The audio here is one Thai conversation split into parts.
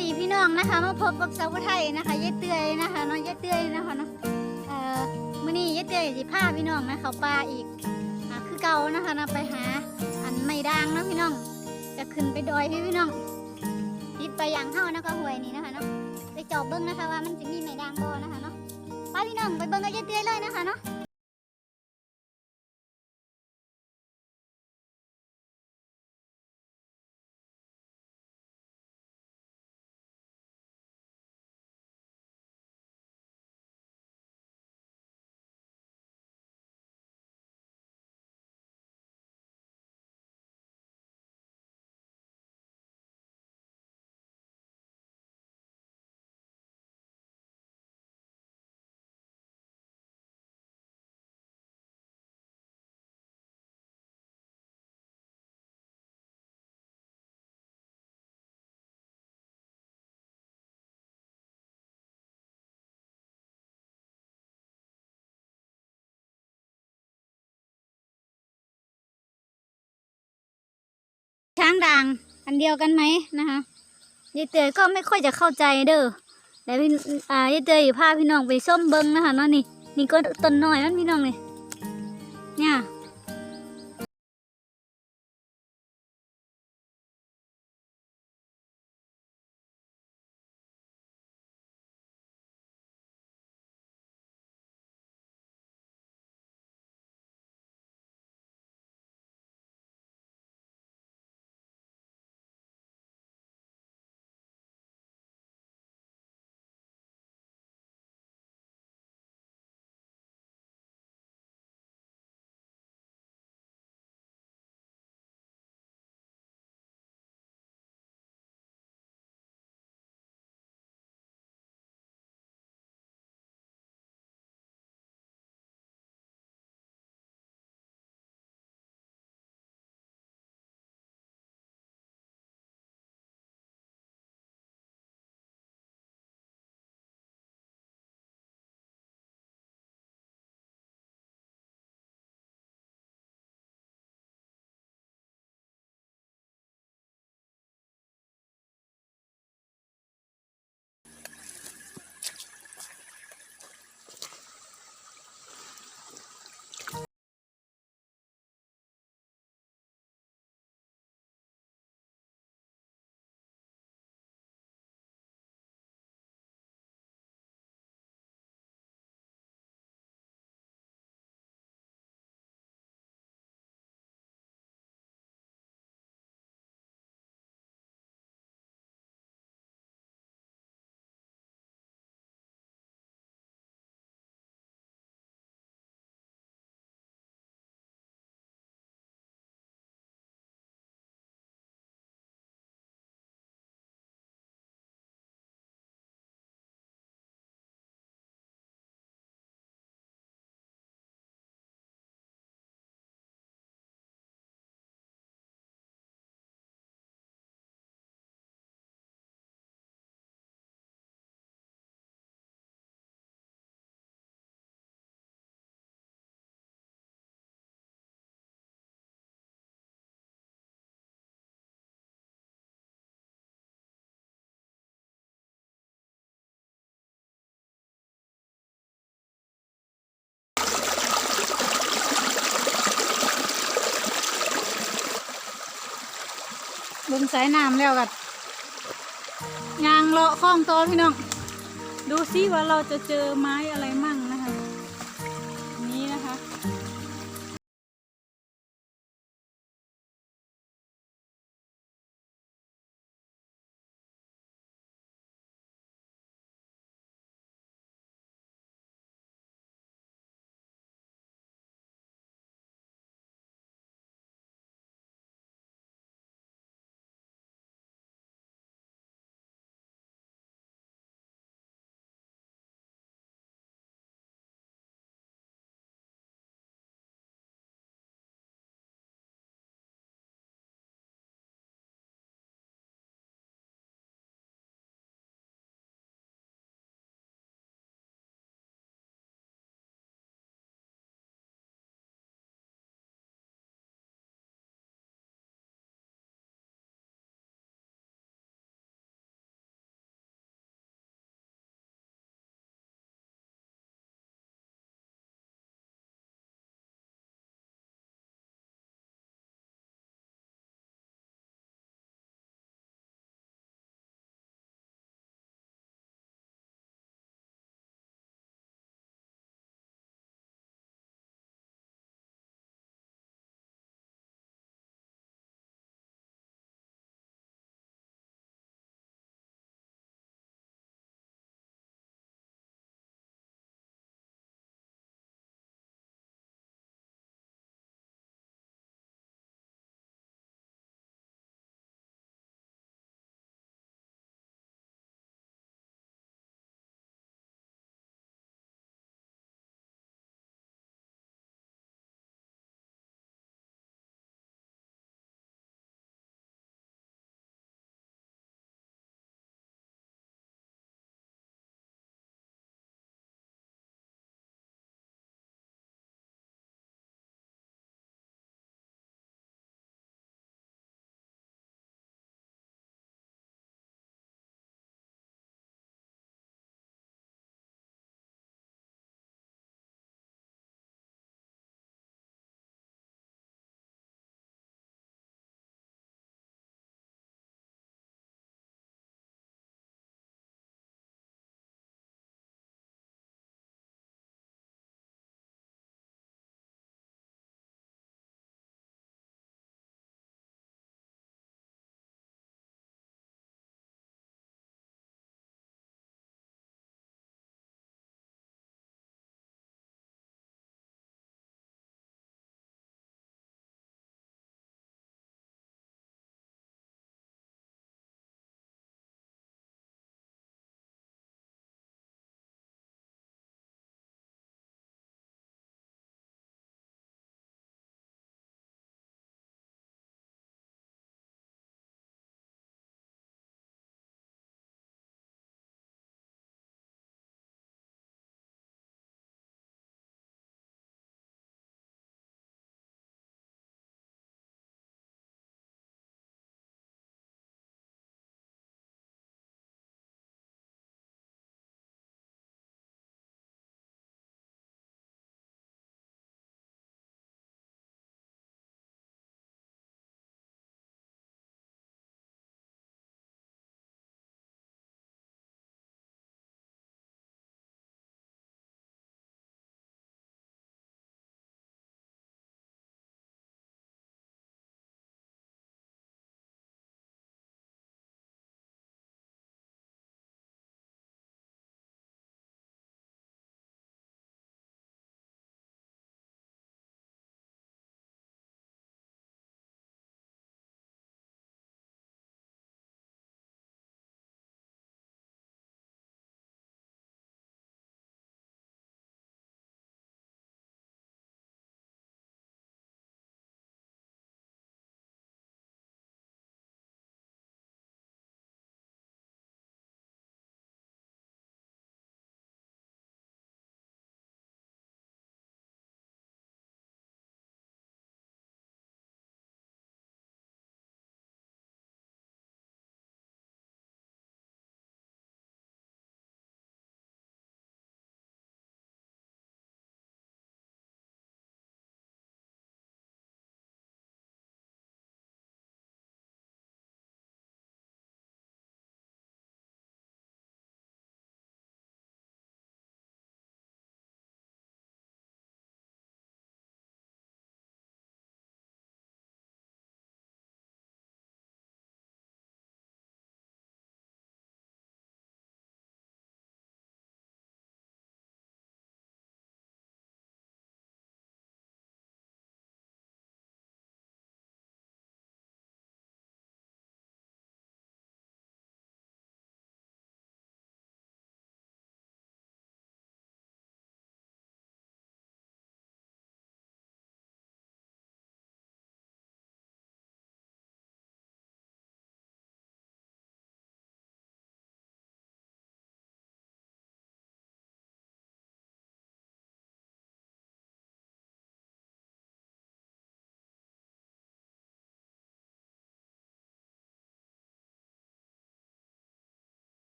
ดีพี่น้องนะคะมาพบกับสาวไทยนะคะยายเตยนะคะน้องยายเตยนะคะเนาะเอ่อมื้อนี้ยายเตยสิพาพี่น้องนะเขาป่าอีกอ่าคือเก่านะคะนะไปหาอันไม่ด่างนะพี่น้อง จะขึ้นไปดอยพี่พี่น้องติดไปอย่างเฮานะคะหวยนี้นะคะเนาะไปจอบเบิ้งนะคะว่ามันจะมีไม่ด่างบ่นะคะเนาะไปพี่น้องไปเบิ้งกับยายเตยเลยนะคะเนาะ ช้างด่าง อันเดียวกันไหมนะคะยายเตยก็ไม่ค่อยจะเข้าใจเด้อแต่พี่อ่ายายเตยพาพี่น้องไปส้มเบิ้งนะคะเนาะนี่นี่ก็ต้นน้อยนั่นพี่น้องเลยเนี่ย งสายน้ำแล้วกันยางเลาะคล้องตัวพี่น้อง ดูซิว่าเราจะเจอไม้อะไรมั่ง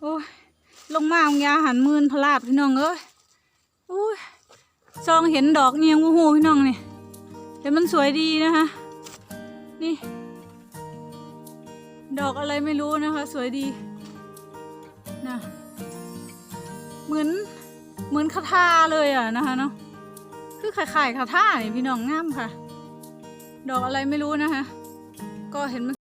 โอ้ยลงมาองยาหันมืนพลาดพี่น้องเอ้ยโอ้ยซองเห็นดอกเงียงวูฮูพี่น้องนี่แต่มันสวยดีนะคะ นี่ ดอกอะไรไม่รู้นะคะ สวยดีนะเหมือนเหมือนคาถาเลยอะนะคะเนาะคือขายๆคาถาเนี่ยพี่น้องงามค่ะ ดอกอะไรไม่รู้นะคะ ก็เห็นมัน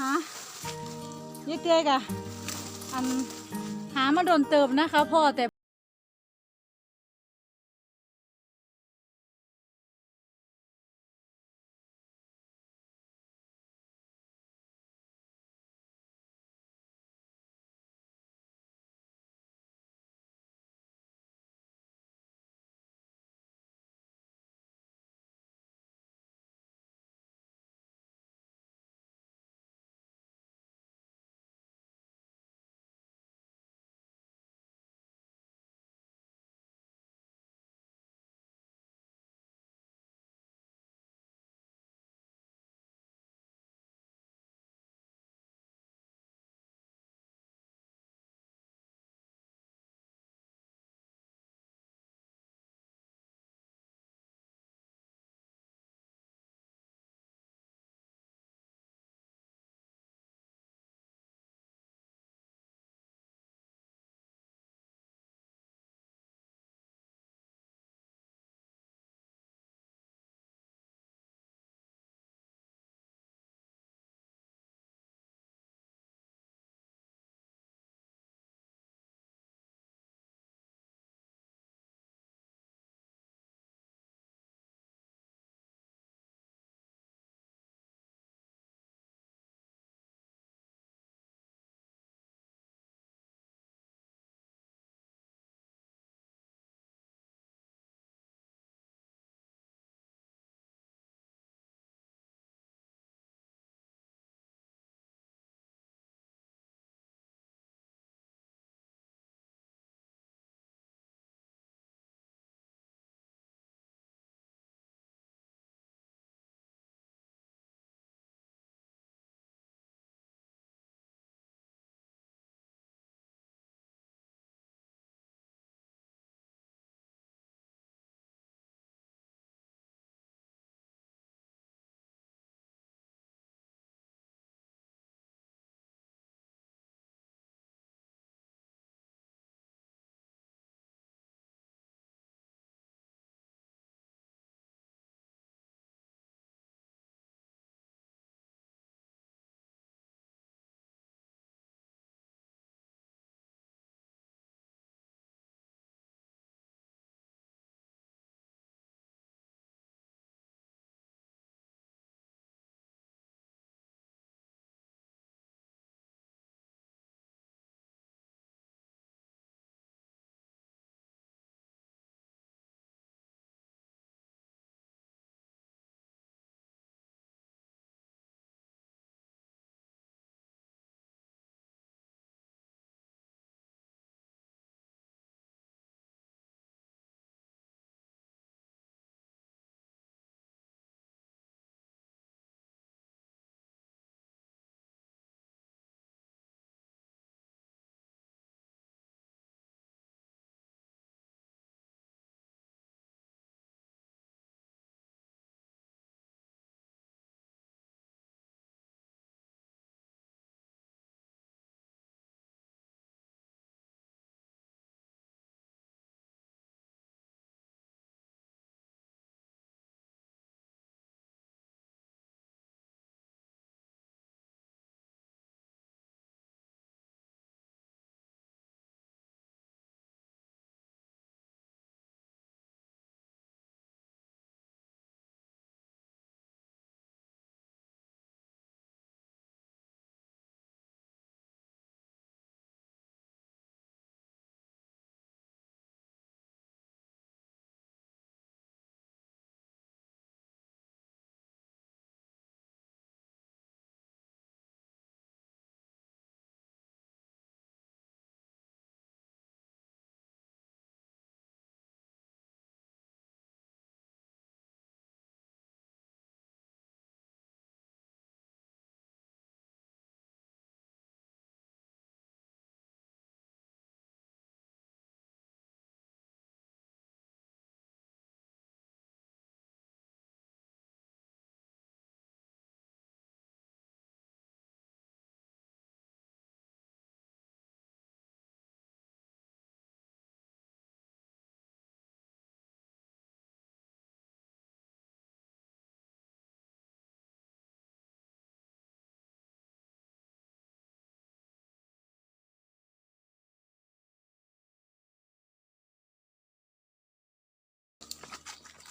ฮะยี่เต้กะอันหามาโดนเติบนะคะพ่อแต่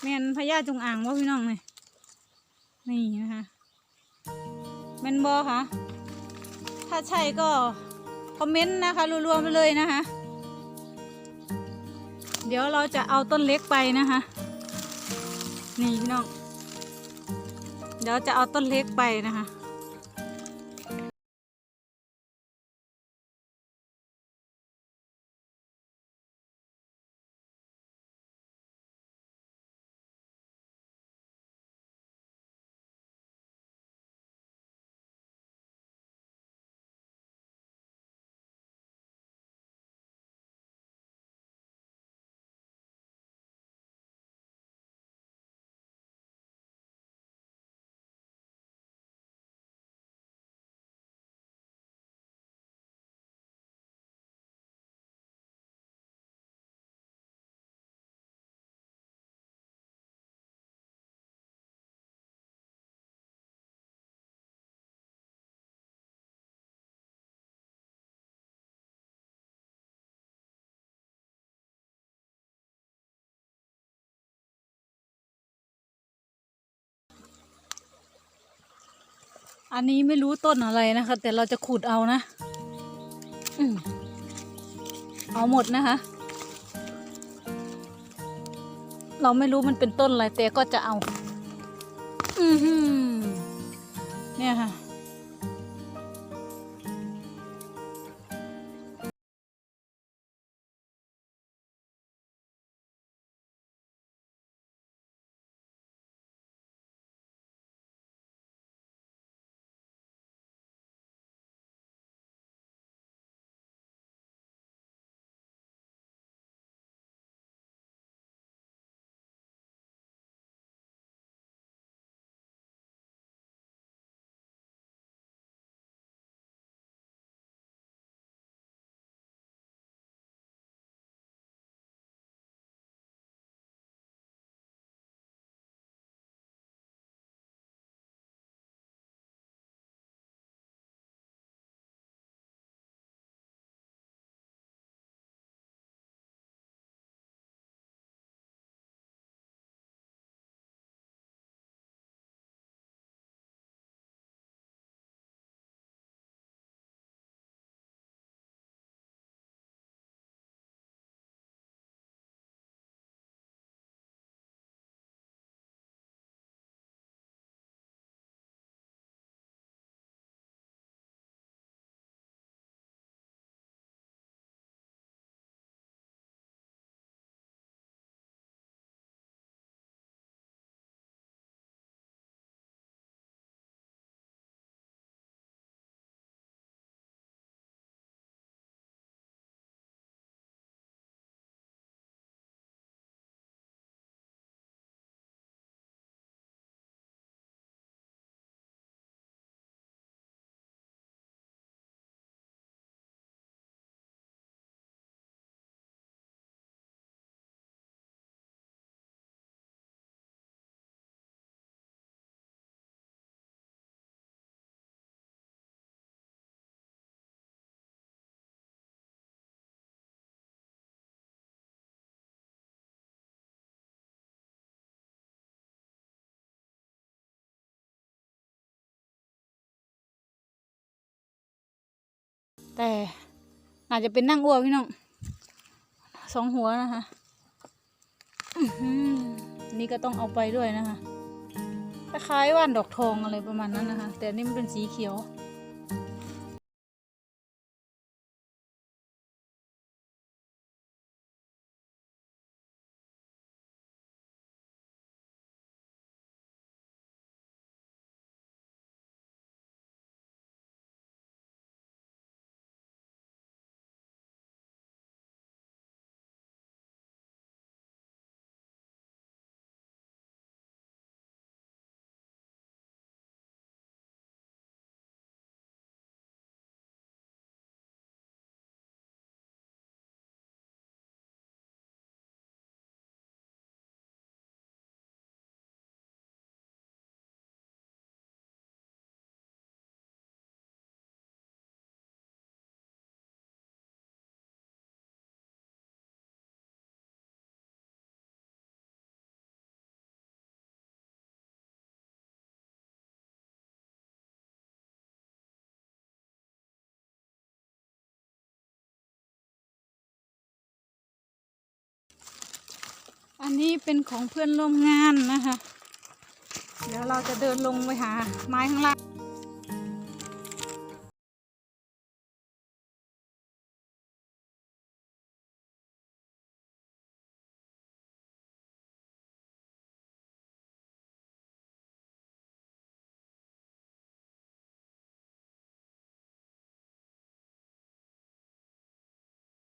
แมนพญาจงอางว่าพี่น้องเลยนี่นะคะแมนบอค่ะ ถ้าใช่ก็คอมเมนต์นะคะรัวๆไปเลยนะคะ เดี๋ยวเราจะเอาต้นเล็กไปนะคะ นี่พี่น้อง เดี๋ยวจะเอาต้นเล็กไปนะคะ อันนี้ไม่รู้ต้นอะไรนะคะ แต่เราจะขุดเอานะอเอาหมดนะคะ เราไม่รู้มันเป็นต้นอะไรแต่ก็จะเอา อือหือเนี่ยค่ะ แต่อาจจะเป็นนั่งอ้วกพี่น้องสองหัวนะคะนี่ก็ต้องเอาไปด้วยนะคะคล้ายว่านดอกทองอะไรประมาณนั้นนะคะ แต่นี่มันเป็นสีเขียว อันนี้เป็นของเพื่อนร่วมงานนะคะ เดี๋ยวเราจะเดินลงไปหาไม้ข้างล่าง